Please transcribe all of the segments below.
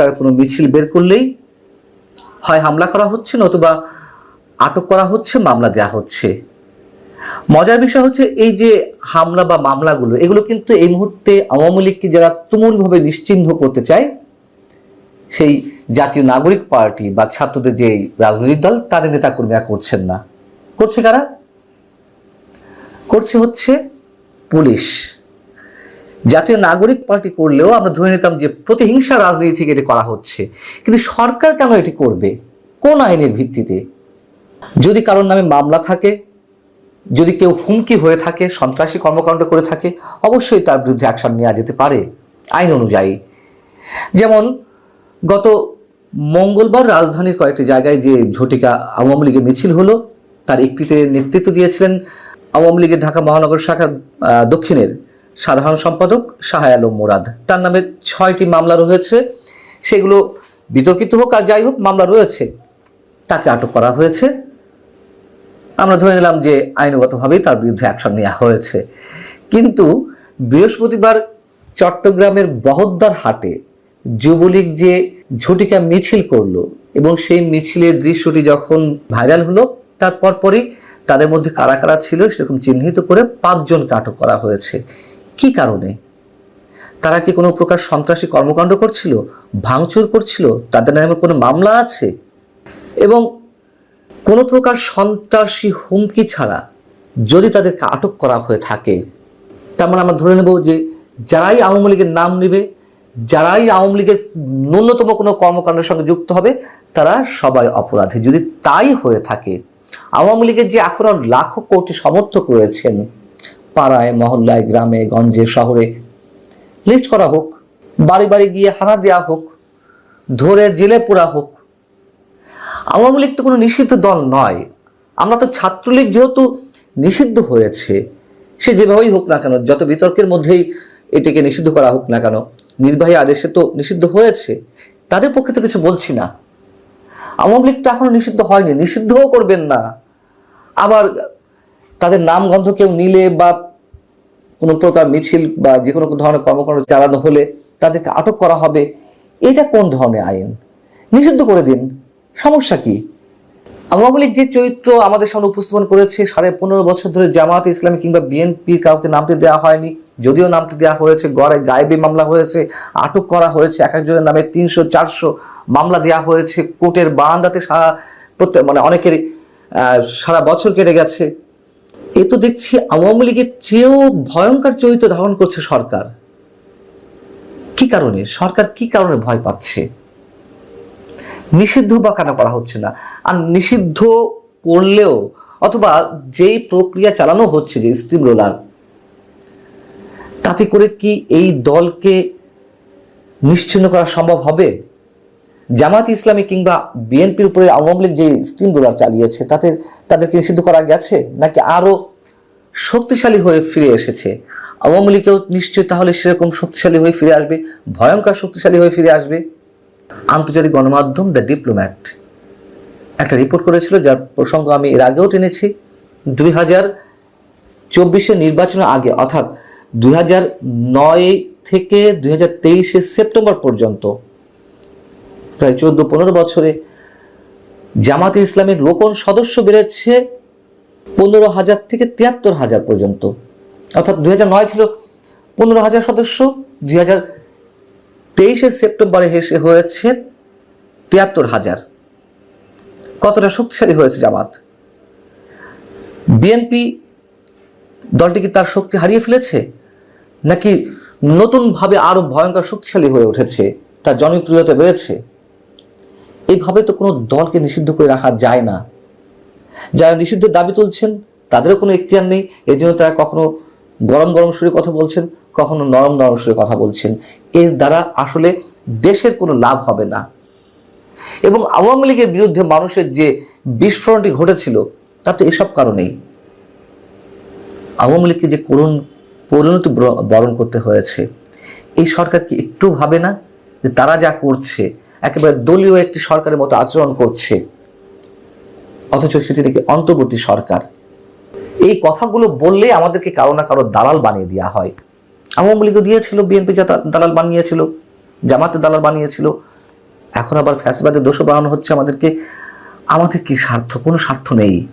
প্রকার কোনো মিছিল বের করলেই হয় হামলা করা হচ্ছে নতুবা আটক করা হচ্ছে, মামলা দেওয়া হচ্ছে। মজার বিষয় হচ্ছে এই যে হামলা বা মামলাগুলো, এগুলো কিন্তু এই মুহূর্তে আওয়ামী লীগকে যারা তুমুলভাবে নিশ্চিহ্ন করতে চায়, সেই জাতীয় নাগরিক পার্টি বা ছাত্রদের যে রাজনৈতিক দল, তাদের নেতাকর্মীরা করছেন না। করছে কারা? করছে হচ্ছে পুলিশ। জাতীয় নাগরিক পার্টি করলেও আমরা ধরে নিতাম যে প্রতিহিংসা রাজনীতি থেকে এটি করা হচ্ছে। কিন্তু সরকার কেন এটি করবে? কোন আইনের ভিত্তিতে? যদি কারোর নামে মামলা থাকে, যদি কেউ হুমকি হয়ে থাকে, সন্ত্রাসী কর্মকাণ্ড করে থাকে, অবশ্যই তার বিরুদ্ধে অ্যাকশন নেওয়া যেতে পারে আইন অনুযায়ী। যেমন গত মঙ্গলবার রাজধানীর কয়েকটি জায়গায় যে ঝটিকা আওয়ামী লীগের মিছিল হলো, তার একটিতে নেতৃত্ব দিয়েছিলেন আওয়ামী লীগের ঢাকা মহানগর শাখার দক্ষিণের সাধারণ সম্পাদক শাহ আলম মুরাদ। তার নামে ছয়টি মামলা রয়েছে। সেগুলো বিতর্কিত হোক আর যাই হোক, মামলা রয়েছে। তাকে আটক করা হয়েছে। আমরা ধরে নিলাম যে আইনগতভাবেই তার বিরুদ্ধে অ্যাকশন নেওয়া হয়েছে। কিন্তু বৃহস্পতিবার চট্টগ্রামের বহদ্দার হাটে যুবলীগ যে ঝটিকা মিছিল করল এবং সেই মিছিলের দৃশ্যটি যখন ভাইরাল হলো, তার পরপরই তাদের মধ্যে কারা কারা ছিল সেরকম চিহ্নিত করে পাঁচজনকে আটক করা হয়েছে। কি কারণে? তারা কি কোনো প্রকার সন্ত্রাসী কর্মকাণ্ড করছিল? ভাঙচুর করছিল? তাদের নামে কোনো মামলা আছে? এবং কোনো প্রকার সন্ত্রাসী হুমকি ছাড়া যদি তাদেরকে আটক করা হয়ে থাকে, তার মানে আমরা ধরে নেব যে যারাই আওয়ামী লীগের নাম নেবে, যারাই আওয়ামী লীগের ন্যূনতম কোনো কর্মকাণ্ডের সঙ্গে যুক্ত হবে, তারা সবাই অপরাধী। যদি তাই হয়ে থাকে, আওয়ামী লীগের যে এখনও লাখো কোটি সমর্থক রয়েছেন পাড়ায়, মহল্লায়, গ্রামে, গঞ্জে, শহরে। লিস্ট করা হোক, বাড়ি বাড়ি গিয়ে হানা দেওয়া হোক, ধরে জেলে পোড়া হোক। আওয়ামী লীগ তো কোনো নিষিদ্ধ দল নয়। আমরা তো ছাত্রলীগ যেহেতু নিষিদ্ধ হয়েছে, সে যেভাবেই হোক না কেন, যত বিতর্কের মধ্যেই এটিকে নিষিদ্ধ করা হোক না কেন, নির্বাহী আদেশে তো নিষিদ্ধ হয়েছে। তাদের পক্ষে তো কিছু বলছি না। আওয়ামী লীগ তো এখনও নিষিদ্ধ হয়নি, নিষিদ্ধও করবেন না। আবার তাদের নাম গন্ধ কেউ নিলে বা কোনো প্রকার মিছিল বা যে কোনো ধরনের কর্মকাণ্ড চালানো হলে তাদেরকে আটক করা হবে, এটা কোন ধরনের আইন? নিষিদ্ধ করে দিন। সমস্যা কি? আওয়ামী লীগ যে চরিত্র আমাদের সামনে উপস্থাপন করেছে, সাড়ে পনেরো বছর ধরে জামাত ইসলামী কিংবা বিএনপি কাউকে নামতে দেওয়া হয়নি, যদিও নামতে দেওয়া হয়েছে, গড়ে গায়েবী মামলা হয়েছে, আটক করা হয়েছে, এক একজনের নামে তিনশো, চারশো মামলা দেওয়া হয়েছে, কোর্টের বারান্দাতে সারা প্রত্যেক মানে অনেকের সারা বছর কেটে গেছে। এ তো দেখছি আওয়ামী লীগের চেয়েও ভয়ঙ্কর চরিত্র ধারণ করছে সরকার। কি কারণে? সরকার কি কারণে ভয় পাচ্ছে? নিষিদ্ধ বা কেন করা হচ্ছে না? আর নিষিদ্ধ করলেও অথবা যেই প্রক্রিয়া চালানো হচ্ছে, যে স্টিম রোলার তাতে করে কি এই দলকে নিশ্চিন্ন করা সম্ভব হবে? জামাত ইসলামী কিংবা বিএনপির উপরে আওয়ামী লীগ যে স্টিম চালিয়েছে তাদের তাদেরকে নিষিদ্ধ করা গেছে? নাকি আরও শক্তিশালী হয়ে ফিরে এসেছে? আওয়ামী লীগেও নিশ্চয়ই তাহলে সেরকম শক্তিশালী হয়ে ফিরে আসবে, ভয়ঙ্কর শক্তিশালী হয়ে ফিরে আসবে? আন্তর্জাতিক গণমাধ্যম দ্য ডিপ্লোম্যাট একটা রিপোর্ট করেছিল, যার প্রসঙ্গ আমি এর আগেও টেনেছি। দুই হাজার চব্বিশের নির্বাচনের আগে, অর্থাৎ দুই হাজার নয় থেকে দুই হাজার তেইশে সেপ্টেম্বর পর্যন্ত প্রায় চোদ্দ, পনেরো বছরে জামাতে ইসলামের লোকন সদস্য বেড়েছে পনেরো হাজার থেকে তিয়াত্তর হাজার পর্যন্ত। অর্থাৎ হাজার নয় ছিল পনেরো হাজার সদস্য, দুই হাজার তেইশে সেপ্টেম্বরে হেসে হয়েছে তিয়াত্তর হাজার। কতটা শক্তিশালী হয়েছে জামাত? বিএনপি দলটি কি তার শক্তি হারিয়ে ফেলেছে? নাকি নতুনভাবে আরও ভয়ঙ্কর শক্তিশালী হয়ে উঠেছে? তার জনপ্রিয়তা বেড়েছে? এইভাবে তো কোনো দলকে নিষিদ্ধ করে রাখা যায় না। যারা নিষিদ্ধের দাবি তুলছেন, তাদেরও কোনো এখতিয়ার নেই। এই জন্য তারা কখনো গরম গরম সুরে কথা বলছেন, কখনো নরম নরম সুরে কথা বলছেন। এর দ্বারা আসলে দেশের কোনো লাভ হবে না। এবং আওয়ামী লীগের বিরুদ্ধে মানুষের যে বিস্ফোরণটি ঘটেছিল তা তো এসব কারণেই আওয়ামী লীগকে যে করুণ পরিণতি বরণ করতে হয়েছে, এই সরকার কি একটু ভাবে না যে তারা যা করছে একেবারে দলীয় একটি সরকারের মতো আচরণ করছে। অথচ সেটি নাকি অন্তর্বর্তী সরকার। এই কথাগুলো বললে আমাদেরকে কারও না কারও দালাল বানিয়ে দেওয়া হয়। আওয়ামী লীগও দিয়েছিল, বিএনপি দালাল বানিয়েছিল, জামাতে দালাল বানিয়েছিল। এখন আবার ফ্যাসবাদের দোষ বানানো হচ্ছে আমাদেরকে। আমাদের কি স্বার্থ? কোনো স্বার্থ নেই।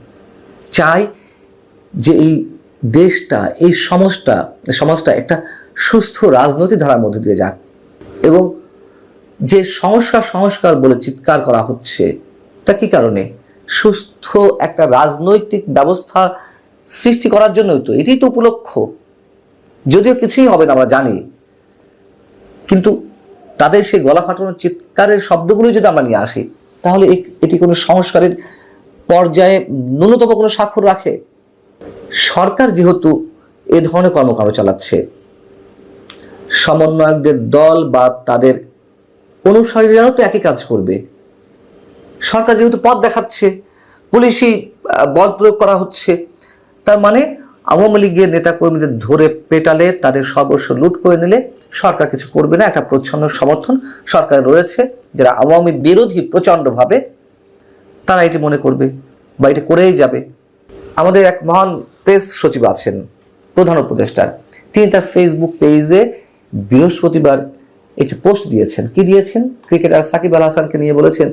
চাই যে এই দেশটা, এই সমাজটা সমাজটা একটা সুস্থ রাজনৈতিক ধারার মধ্যে দিয়ে যাক। এবং যে সংস্কার সংস্কার বলে চিৎকার করা হচ্ছে, তা কি কারণে? সুস্থ একটা রাজনৈতিক ব্যবস্থা সৃষ্টি করার জন্যই তো এটাই তো উপলক্ষ। যদিও কিছুই হবে না, আমরা জানি। কিন্তু তাদের সেই গলা ফাটানোর চিৎকারের শব্দগুলো যদি আমরা নিয়ে আসি, তাহলে এটি কোনো সংস্কারের পর্যায়ে ন্যূনতম কোনো স্বাক্ষর রাখে? সরকার যেহেতু এ ধরনের কর্মকাণ্ড চালাচ্ছে, সমন্বয়কদের দল বা তাদের অনুসারীরাও তো একই কাজ করবে। সরকার যেহেতু পথ দেখাচ্ছে পুলিশই আহ, বল প্রয়োগ করা হচ্ছে তার মানে আওয়ামী লীগের নেতাকর্মীদের ধরে পেটালে তাদের সর্বস্ব লুট করে নিলে সরকার কিছু করবে না। একটা প্রচ্ছন্ন সমর্থন সরকার রয়েছে যারা আওয়ামী বিরোধী প্রচণ্ডভাবে তারা এটি মনে করবে বা এটি করেই যাবে। আমাদের এক মহান প্রেস সচিব আছেন প্রধান উপদেষ্টার তিনি তার ফেসবুক পেজে বৃহস্পতিবার একটি পোস্ট দিয়েছেন। কি দিয়েছেন? ক্রিকেটার সাকিব আল হাসানকে নিয়ে বলেছেন,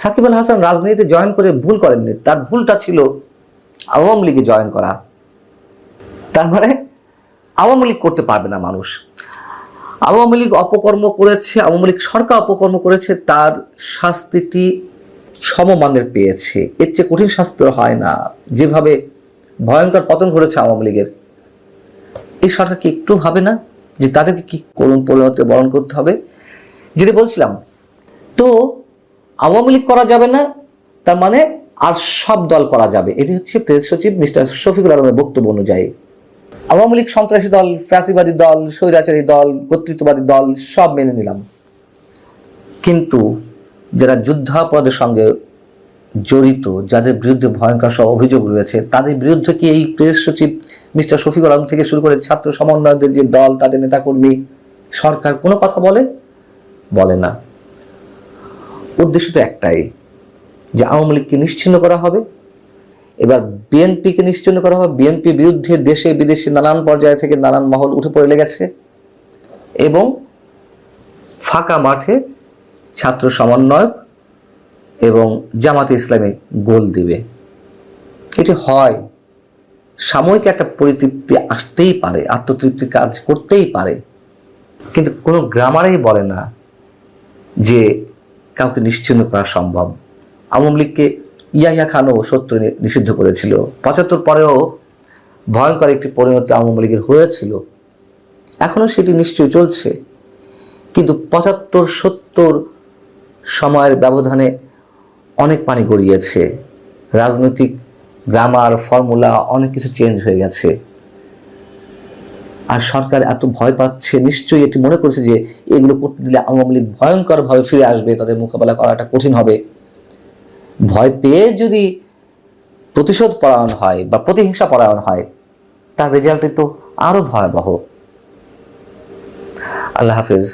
সাকিব আল হাসান রাজনীতিতে জয়েন করে ভুল করেননি। তার ভুলটা ছিল আওয়ামী লীগে জয়েন করা। তার মানে আওয়ামী লীগ করতে পারবে না মানুষ। আওয়ামী লীগ অপকর্ম করেছে, আওয়ামী লীগ সরকার অপকর্ম করেছে, তার শাস্তিটি সমমানের পেয়েছে। এর চেয়ে কঠিন শাস্তি হয় না। যেভাবে ভয়ঙ্কর পতন ঘটেছে আওয়ামী লীগের, এই সরকার কি একটু ভাবে না? যে তাদেরকে কি করুণ পরিণতি বরণ করতে হবে? যেটা বলছিলাম, তো আওয়ামী লীগ করা যাবে না, তার মানে আর সব দল করা যাবে। এটি হচ্ছে প্রেস সচিব মিস্টার শফিকুল আলমের বক্তব্য অনুযায়ী। আওয়ামী লীগ, সন্ত্রাসী দল, ফ্যাসিবাদী দল, স্বৈরাচারী দল, কর্তৃত্ববাদী দল সব মেনে নিলাম। কিন্তু যারা যুদ্ধাপরাধের সঙ্গে জড়িত, যাদের বিরুদ্ধে ভয়ঙ্কর সব অভিযোগ রয়েছে, তাদের বিরুদ্ধে কি এই প্রেস সচিব মিস্টার শফিকুল আলম থেকে শুরু করে ছাত্র সমন্বয়কদের যে দল, তাদের নেতাকর্মী সরকার কোনো কথা বলে? বলে না। উদ্দেশ্য তো একটাই, যে আওয়ামী লীগকে নিশ্চিন্ন করা হবে। এবার বিএনপিকে নিশ্চিন্ন করা হবে বিএনপি বিরুদ্ধে দেশে বিদেশে নানান পর্যায় থেকে নানান মহল উঠে পড়ে লেগেছে এবং ফাঁকা মাঠে ছাত্র সমন্বয়ক এবং জামাতে ইসলামী গোল দিবে। এটি হয়। সাময়িক একটা পরিতৃপ্তি আসতেই পারে, আত্মতৃপ্তি কাজ করতেই পারে। কিন্তু কোনো গ্রামারেই বলে না যে কাউকে নিশ্চিহ্ন করা সম্ভব। আওয়ামী লীগকে ইয়াহিয়া খানও সত্য নিষিদ্ধ করেছিল। পঁচাত্তর পরেও ভয়ঙ্কর একটি পরিণতি আওয়ামী লীগের হয়েছিল। এখনও সেটি নিশ্চয়ই চলছে। কিন্তু পঁচাত্তর সত্তর সময়ের ব্যবধানে অনেক পানি গড়িয়েছে। রাজনৈতিক গ্রামার, ফর্মুলা অনেক কিছু চেঞ্জ হয়ে গেছে। আর সরকার এত ভয় পাচ্ছে, নিশ্চয়ই এটি মনে করছে যে এগুলো করতে দিলে আওয়ামী লীগ ভয়ঙ্করভাবে ফিরে আসবে, তাদের মোকাবেলা করাটা কঠিন হবে। ভয় পেয়ে যদি প্রতিশোধ পরায়ণ হয় বা প্রতিহিংসা পরায়ণ হয়, তার রেজাল্টে তো আরও ভয়াবহ। আল্লাহ হাফিজ।